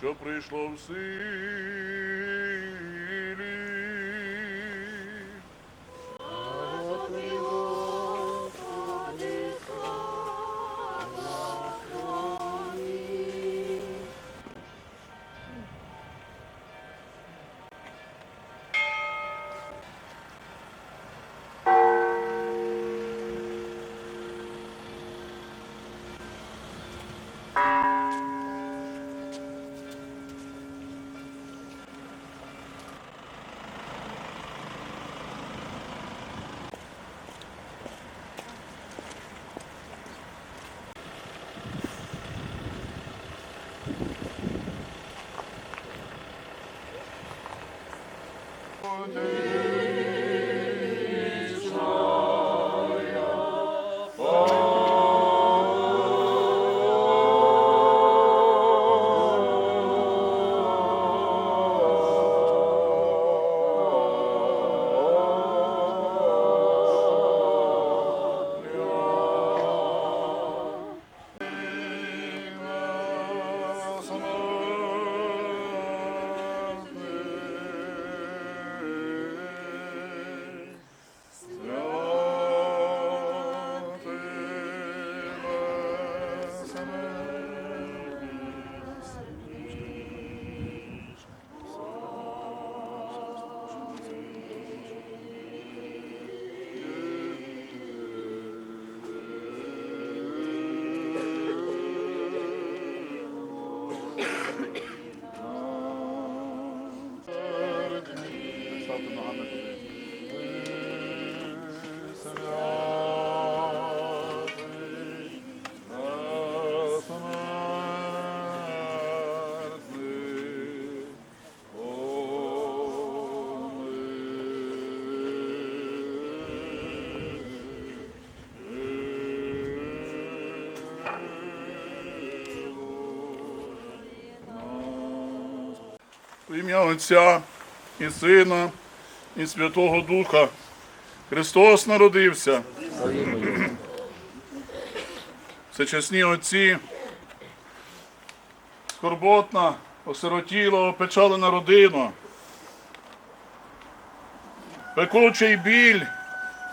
що прийшло в силі. В ім'я Отця і Сина, і Святого Духа. Христос народився. Всечесні отці, скорботна, осиротіла, опечалена родина, пекучий біль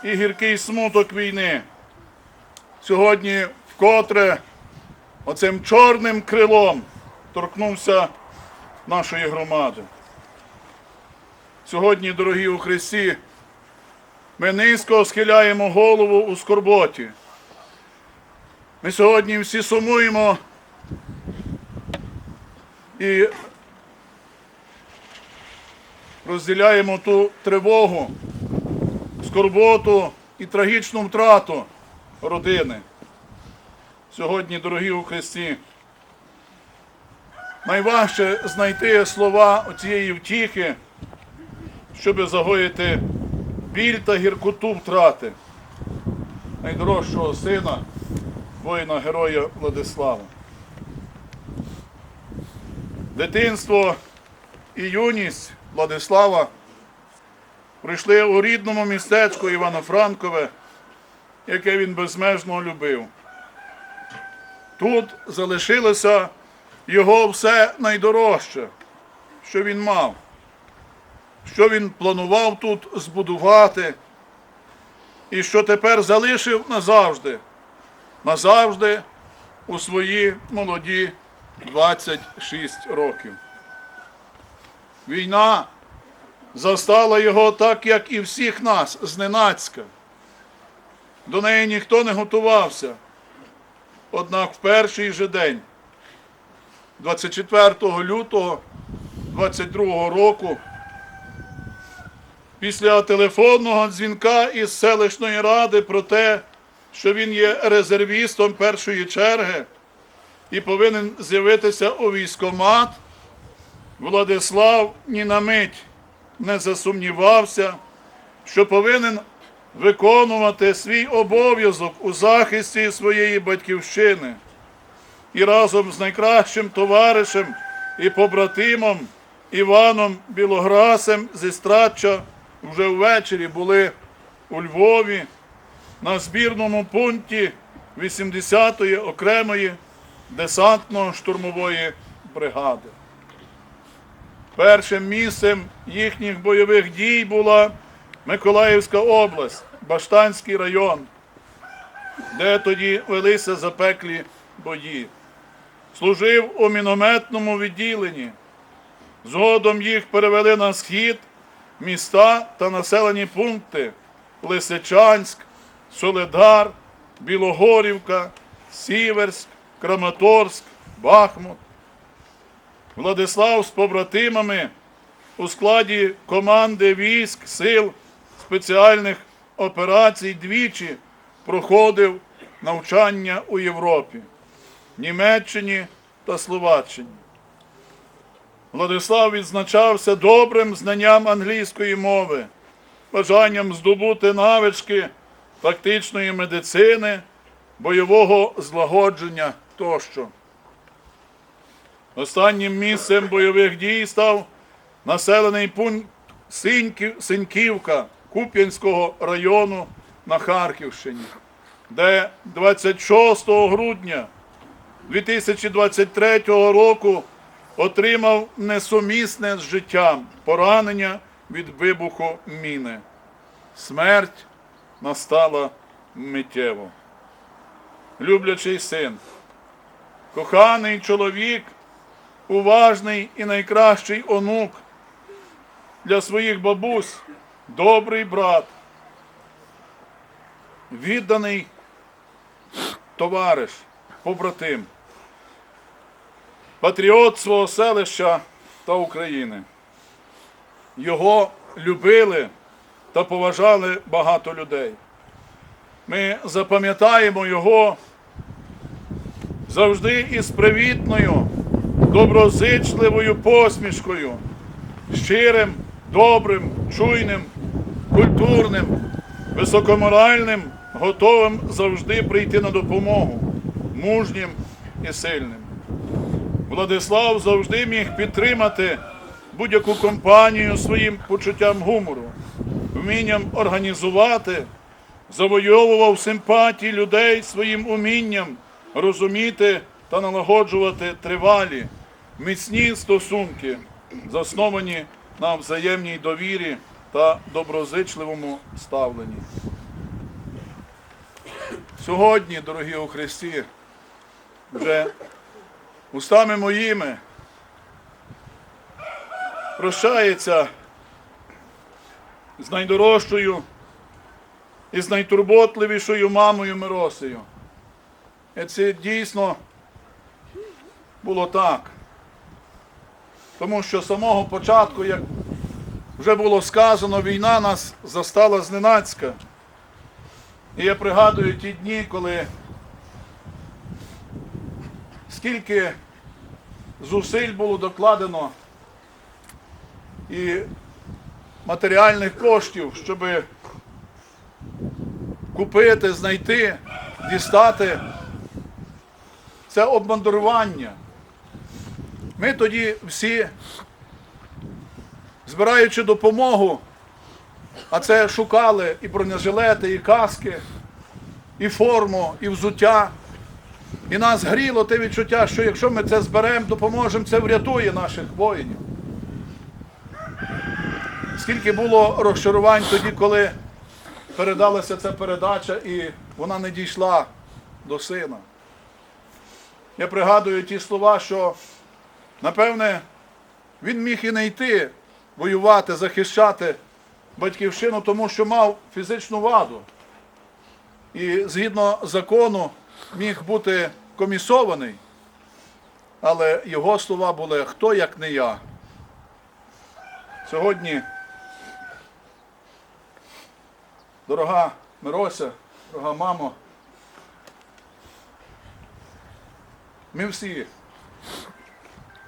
і гіркий смуток війни. Сьогодні вкотре оцим чорним крилом торкнувся нашої громади. Сьогодні, дорогі у Христі, ми низько схиляємо голову у скорботі. Ми сьогодні всі сумуємо і розділяємо ту тривогу, скорботу і трагічну втрату родини. Сьогодні, дорогі у Христі, найважче знайти слова цієї втіхи, щоб загоїти біль та гіркоту втрати найдорожчого сина, воїна героя Владислава. Дитинство і юність Владислава прийшли у рідному містечку Івано-Франкове, яке він безмежно любив. Тут залишилося його все найдорожче, що він мав, що він планував тут збудувати, і що тепер залишив назавжди, назавжди у свої молоді 26 років. Війна застала його так, як і всіх нас, зненацька. До неї ніхто не готувався. Однак в перший же день, 24 лютого 22 року, після телефонного дзвінка із селищної ради про те, що він є резервістом першої черги і повинен з'явитися у військомат, Владислав ні на мить не засумнівався, що повинен виконувати свій обов'язок у захисті своєї батьківщини і разом з найкращим товаришем і побратимом Іваном Білограсем зі Страча вже ввечері були у Львові на збірному пункті 80-ї окремої десантно-штурмової бригади. Першим місцем їхніх бойових дій була Миколаївська область, Баштанський район, де тоді велися запеклі бої. Служив у мінометному відділенні. Згодом їх перевели на схід, міста та населені пункти Лисичанськ, Соледар, Білогорівка, Сіверськ, Краматорськ, Бахмут. Владислав з побратимами у складі команди військ сил спеціальних операцій двічі проходив навчання у Європі, Німеччині та Словаччині. Владислав відзначався добрим знанням англійської мови, бажанням здобути навички фактичної медицини, бойового злагодження тощо. Останнім місцем бойових дій став населений пункт Синьків- Синьківка Куп'янського району на Харківщині, де 26 грудня 2023 року отримав несумісне з життям поранення від вибуху міни. Смерть настала миттєво. Люблячий син, коханий чоловік, уважний і найкращий онук для своїх бабусь, добрий брат, відданий товариш, побратим, патріот свого селища та України. Його любили та поважали багато людей. Ми запам'ятаємо його завжди із привітною, доброзичливою посмішкою, щирим, добрим, чуйним, культурним, високоморальним, готовим завжди прийти на допомогу, мужнім і сильним. Владислав завжди міг підтримати будь-яку компанію своїм почуттям гумору, вмінням організувати, завойовував симпатії людей своїм умінням розуміти та налагоджувати тривалі, міцні стосунки, засновані на взаємній довірі та доброзичливому ставленні. Сьогодні, дорогі у Христі, вже устами моїми прощається з найдорожчою і з найтурботливішою мамою Миросею. І це дійсно було так. Тому що з самого початку, як вже було сказано, війна нас застала зненацька. І я пригадую ті дні, коли скільки зусиль було докладено і матеріальних коштів, щоб купити, знайти, дістати це обмандрування. Ми тоді всі, збираючи допомогу, а це шукали і бронежилети, і каски, і форму, і взуття. І нас гріло те відчуття, що якщо ми це зберемо, допоможемо, це врятує наших воїнів. Скільки було розчарувань тоді, коли передалася ця передача і вона не дійшла до сина. Я пригадую ті слова, що, напевне, він міг і не йти воювати, захищати батьківщину, тому що мав фізичну ваду. І згідно закону міг бути комісований, але його слова були хто як не я. Сьогодні, дорога Мирося, дорога мамо, ми всі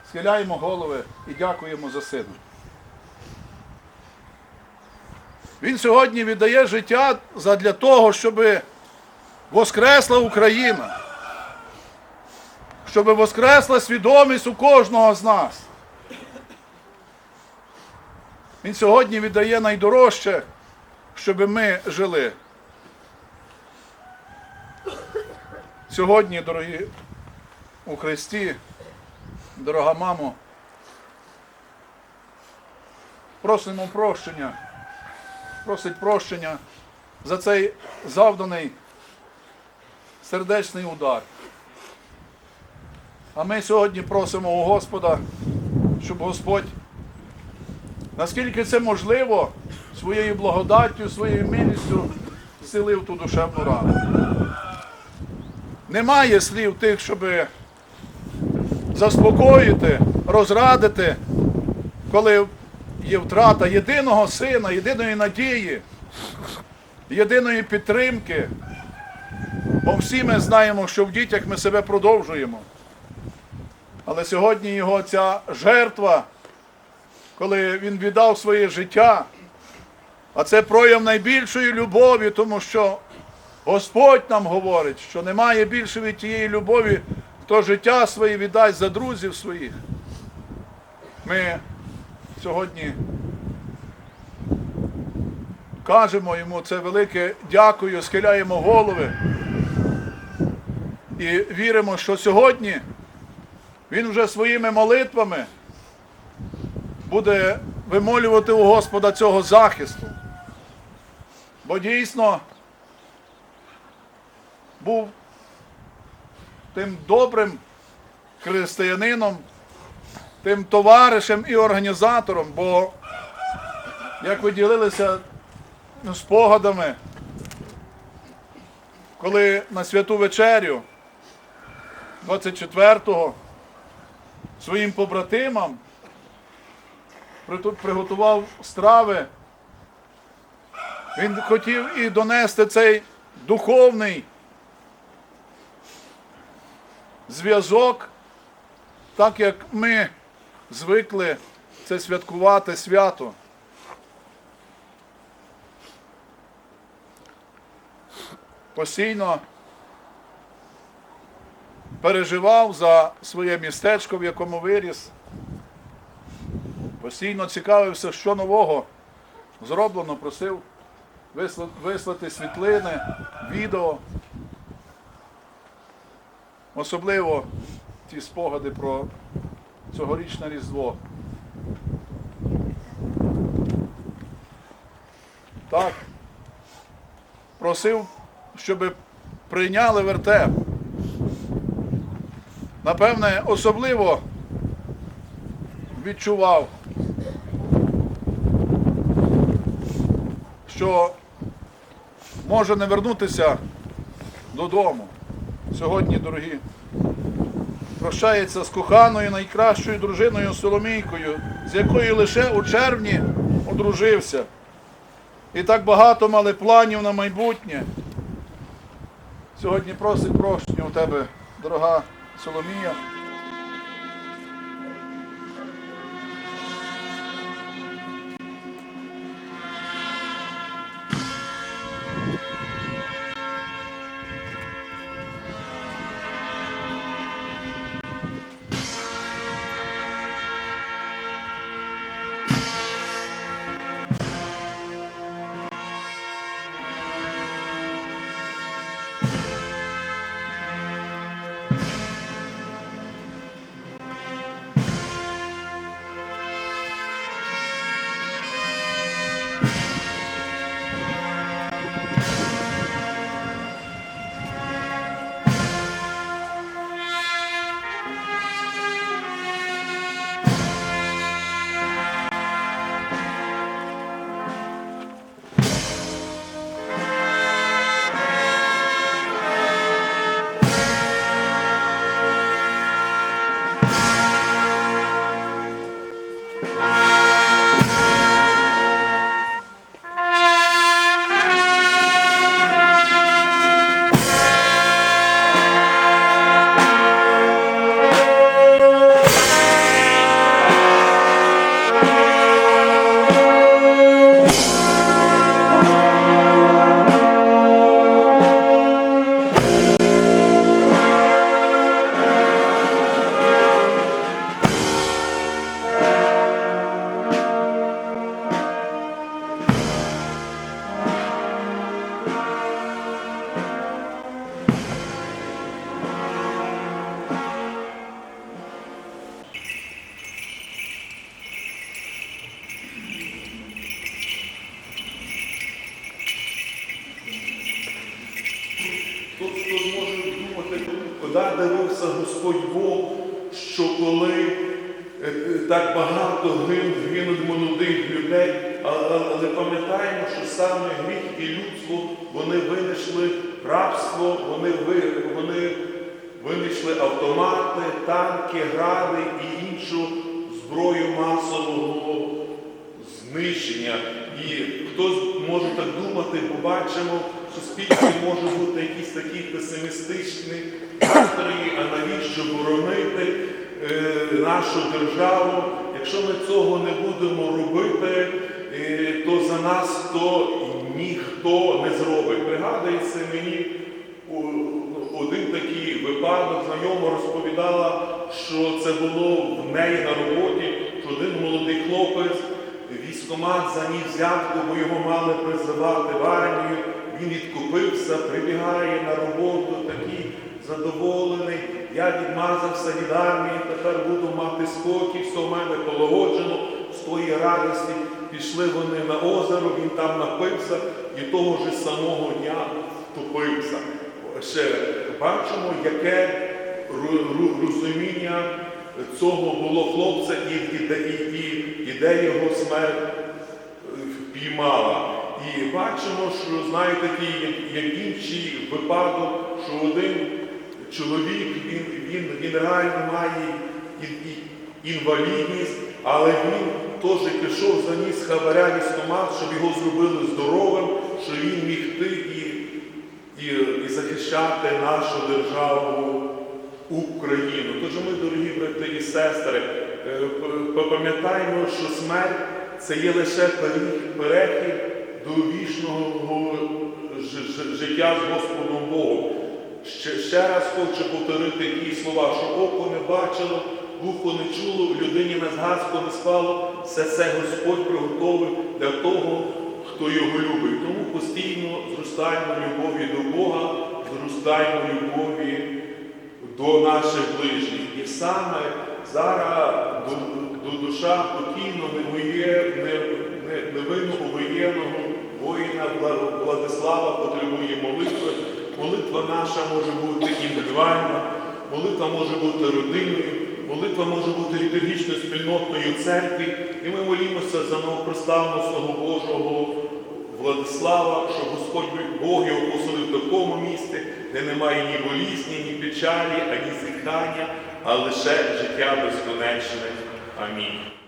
схиляємо голови і дякуємо за сина. Він сьогодні віддає життя задля того, щоб воскресла Україна, щоб воскресла свідомість у кожного з нас. Він сьогодні віддає найдорожче, щоб ми жили. Сьогодні, дорогі у Христі, дорога мамо, просимо прощення, просить прощення за цей завданий сердечний удар. А ми сьогодні просимо у Господа, щоб Господь, наскільки це можливо, своєю благодаттю, своєю милістю зцілив ту душевну рану. Немає слів тих, щоб заспокоїти, розрадити, коли є втрата єдиного сина, єдиної надії, єдиної підтримки. Бо всі ми знаємо, що в дітях ми себе продовжуємо. Але сьогодні його ця жертва, коли він віддав своє життя, а це прояв найбільшої любові, тому що Господь нам говорить, що немає більше від тієї любові, хто життя своє віддасть за друзів своїх. Ми сьогодні кажемо йому це велике дякую, схиляємо голови і віримо, що сьогодні він вже своїми молитвами буде вимолювати у Господа цього захисту. Бо дійсно був тим добрим християнином, тим товаришем і організатором, бо як ви ділилися спогадами, коли на святу вечерю 24-го своїм побратимам приготував страви. Він хотів і донести цей духовний зв'язок, так як ми звикли це святкувати свято. Постійно переживав за своє містечко, в якому виріс. Постійно цікавився, що нового зроблено, просив вислати світлини, відео. Особливо ті спогади про цьогорічне Різдво. Так. Просив, щоб прийняли вертеп. Напевне, особливо відчував, що може не вернутися додому. Сьогодні, дорогі, прощається з коханою найкращою дружиною Соломійкою, з якою лише у червні одружився. І так багато мали планів на майбутнє. Сьогодні просить прощення у тебе, дорога Solomia. Хто, хто зможе думати, куди дивився Господь Бог, що коли е, так багато гин, гинуть молодих людей, але пам'ятаємо, що саме гріх і людство вони винайшли рабство, вони, вони винайшли автомати, танки, гради і іншу зброю масового знищення. І хтось може так думати, побачимо, в суспільстві може бути якісь такі песимістичні настрої, а навіщо боронити е, нашу державу. Якщо ми цього не будемо робити, е, то за нас то ніхто не зробить. Пригадується мені один такий випадок, знайома розповідала, що це було в неї на роботі, що один молодий хлопець, військомат заніс взятку, бо його мали призивати в армію. Він відкупився, прибігає на роботу, такий задоволений. Я відмазався від армії, тепер буду мати спокій, все в мене полагоджено, з тої радості. Пішли вони на озеро, він там напився і того ж самого дня втопився. Ще бачимо, яке розуміння цього було хлопця і, і, і, і, і де його смерть е, впіймала. І бачимо, що знаєте, такий, як, інший випадок, що один чоловік, він, він, він реально має інвалідність, але він теж пішов, заніс хабаря військомат, щоб його зробили здоровим, що він міг йти і і, захищати нашу державу Україну. Тож ми, дорогі брати і сестри, е, пам'ятаємо, що смерть це є лише перехід до вічного життя з Господом Богом. Ще, ще раз хочу повторити ті слова, що око не бачило, вухо не чуло, в людині на згадку не спало, все це Господь приготовив для того, хто його любить. Тому постійно зростаємо любові до Бога, зростаємо любові до наших ближніх. І саме зараз до, до душа покійно невоє- не- не- невинного воєнного воїна Владислава потребує молитви. Молитва наша може бути індивідуальна, молитва може бути родинною, молитва може бути літургічною спільнотою церкви. І ми молімося за новопроставленого Божого Владислава, щоб Господь Бог його посадив в такому місці, де немає ні болізні, ні печалі, ані зітхання, а лише життя безконечне. Амінь.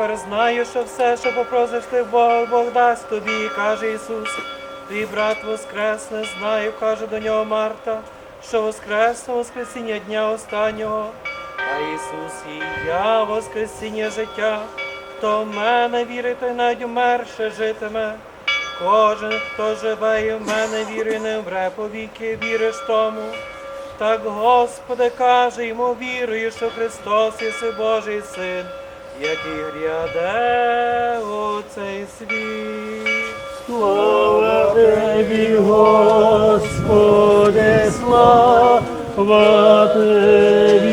Тепер знаю, що все, що попросиш ти в Бога, Бог дасть тобі, каже Ісус. Твій брат воскресне, знаю, каже до нього Марта, що воскресне воскресіння дня останнього. А Ісус і я воскресіння життя, хто в мене вірить, той навіть умерше житиме. Кожен, хто живе і в мене вірує, не вмре повіки, віриш тому. Так Господи каже йому, вірую, що Христос єси Божий Син, який гряде у цей світ. Слава Тобі, Господи, слава Тобі.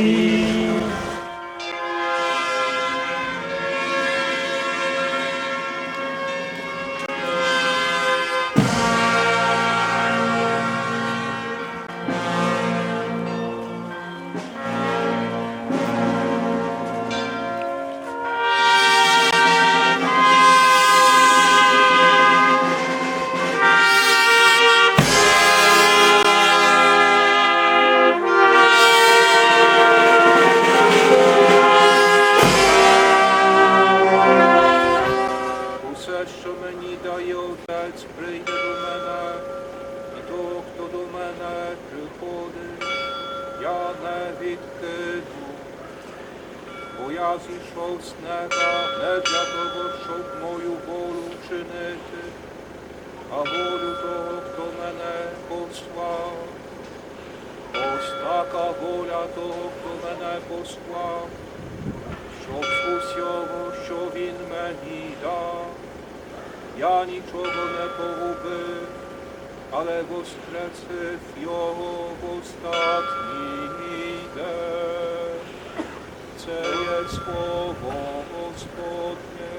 Господь Господь.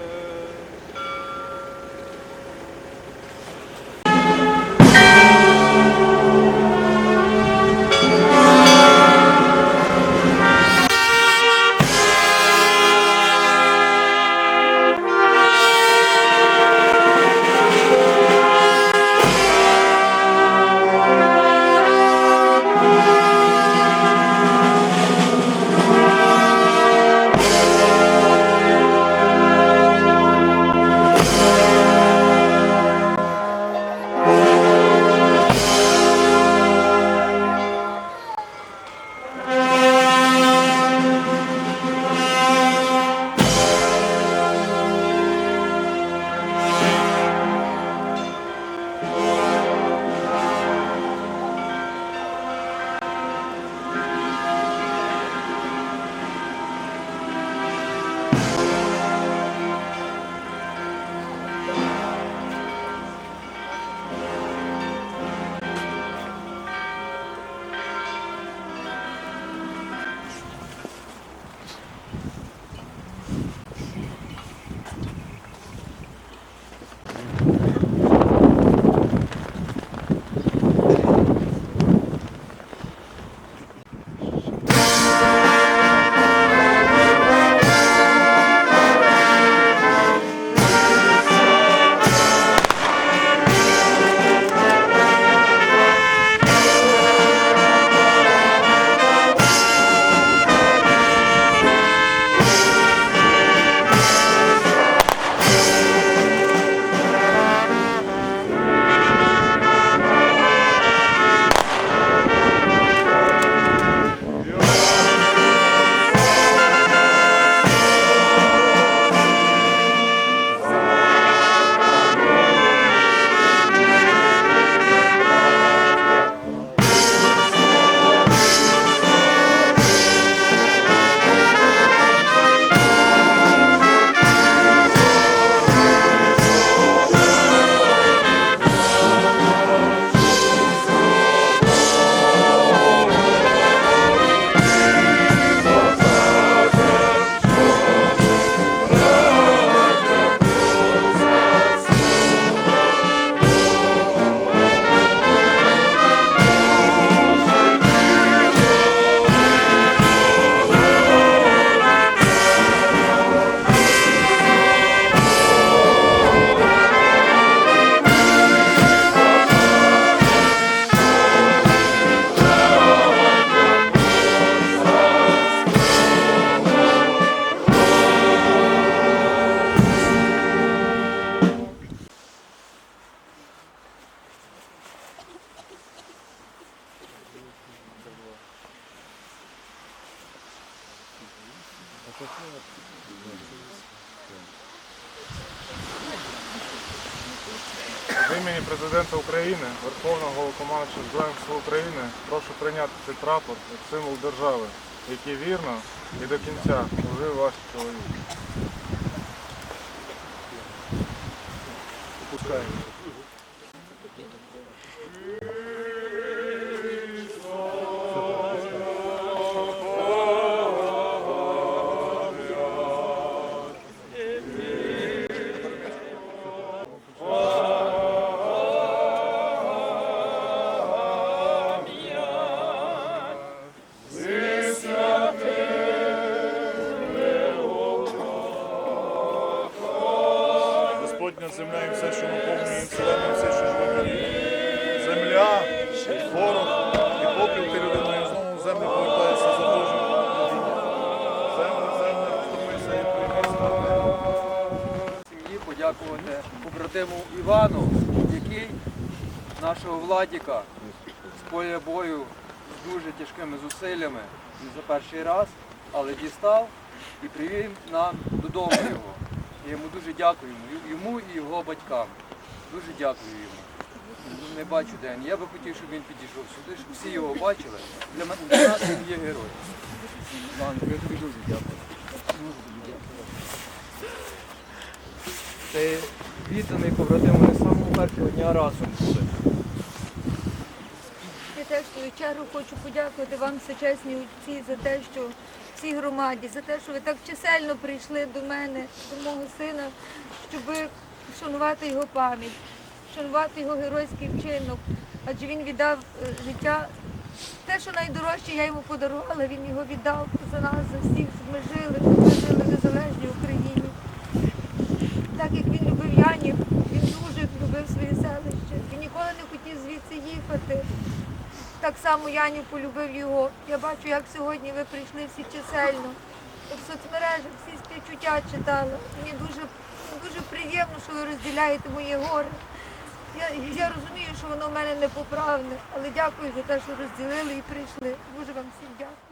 імені президента України, Верховного Головкомандуючого Збройних Сил України прошу прийняти цей прапор як символ держави, який вірно і до кінця служив ваш чоловік. Опускаємо. Побратиму Івану, який нашого Владіка з поля бою з дуже тяжкими зусиллями не за перший раз, але дістав і привів нам додому його. Я йому дуже дякую йому і його батькам. Дуже дякую йому. Не бачу день. Я би хотів, щоб він підійшов сюди, щоб всі його бачили. Для мене для нас він є герой. Іван, я тобі дуже дякую. Дуже тобі дякую. Ти відданий побратим, самого першого дня разом були. Я теж свою чергу хочу подякувати вам, всечесні отці, за те, що всій громаді, за те, що ви так чисельно прийшли до мене, до мого сина, щоб шанувати його пам'ять, шанувати його геройський вчинок. Адже він віддав е, життя. Те, що найдорожче я йому подарувала, він його віддав за нас, за всіх, щоб ми жили, щоб ми жили в незалежній Україні. Так як він любив Янів, він дуже любив селище. Він ніколи не хотів звідси їхати. Так само Янів полюбив його. Я бачу, як сьогодні ви прийшли всі чисельно. В соцмережах всі співчуття читала. Мені дуже, дуже приємно, що ви розділяєте моє горе. Я, я розумію, що воно в мене непоправне, але дякую за те, що розділили і прийшли. Дуже вам всім дякую.